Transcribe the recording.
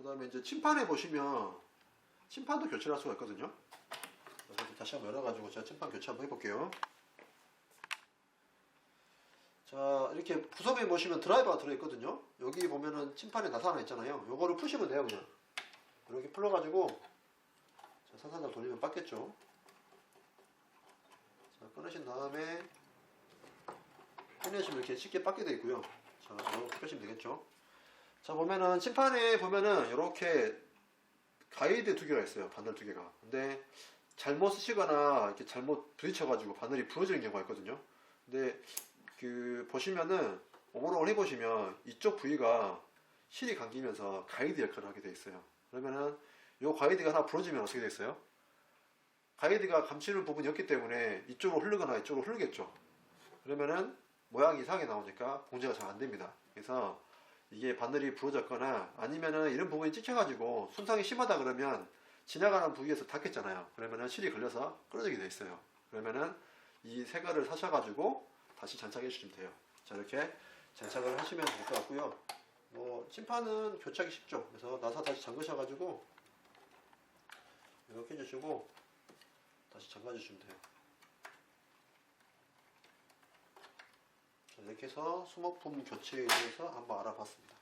그 다음에 이제 침판에 보시면 침판도 교체를 할 수가 있거든요. 다시 한번 열어가지고 제가 침판 교체 한번 해볼게요. 자 이렇게 부속에 보시면 드라이버가 들어있거든요. 여기 보면은 침판에 나사 하나 있잖아요. 요거를 푸시면 돼요 그냥. 이렇게 풀어가지고 자, 산산장 돌리면 빠겠죠. 자 끊으신 다음에 꺼내시면 이렇게 쉽게 빠게 되어 있고요. 자 이렇게 빼시면 되겠죠. 자 보면은 침판에 보면은 이렇게 가이드 두 개가 있어요. 바늘 두 개가. 근데 잘못 쓰시거나 이렇게 잘못 부딪혀가지고 바늘이 부러지는 경우가 있거든요. 근데 그 보시면은 오버롤 해보시면 이쪽 부위가 실이 감기면서 가이드 역할을 하게 돼 있어요. 그러면은 요 가이드가 하나 부러지면 어떻게 됐어요? 가이드가 감추는 부분이 없기 때문에 이쪽으로 흐르거나 이쪽으로 흐르겠죠. 그러면은 모양이 이상하게 나오니까 공제가 잘 안 됩니다. 그래서 이게 바늘이 부러졌거나 아니면은 이런 부분이 찍혀가지고 손상이 심하다 그러면 지나가는 부위에서 닿겠잖아요. 그러면은 실이 걸려서 끊어지게 돼 있어요. 그러면은 이새 거를 사셔가지고 다시 장착해 주시면 돼요. 자 이렇게 장착을 하시면 될 것 같고요. 뭐 침판은 교체하기 쉽죠. 그래서 나사 다시 잠그셔가지고 이렇게 해주시고 다시 잠가주시면 돼요. 이렇게 해서 수목품 교체에 대해서 한번 알아봤습니다.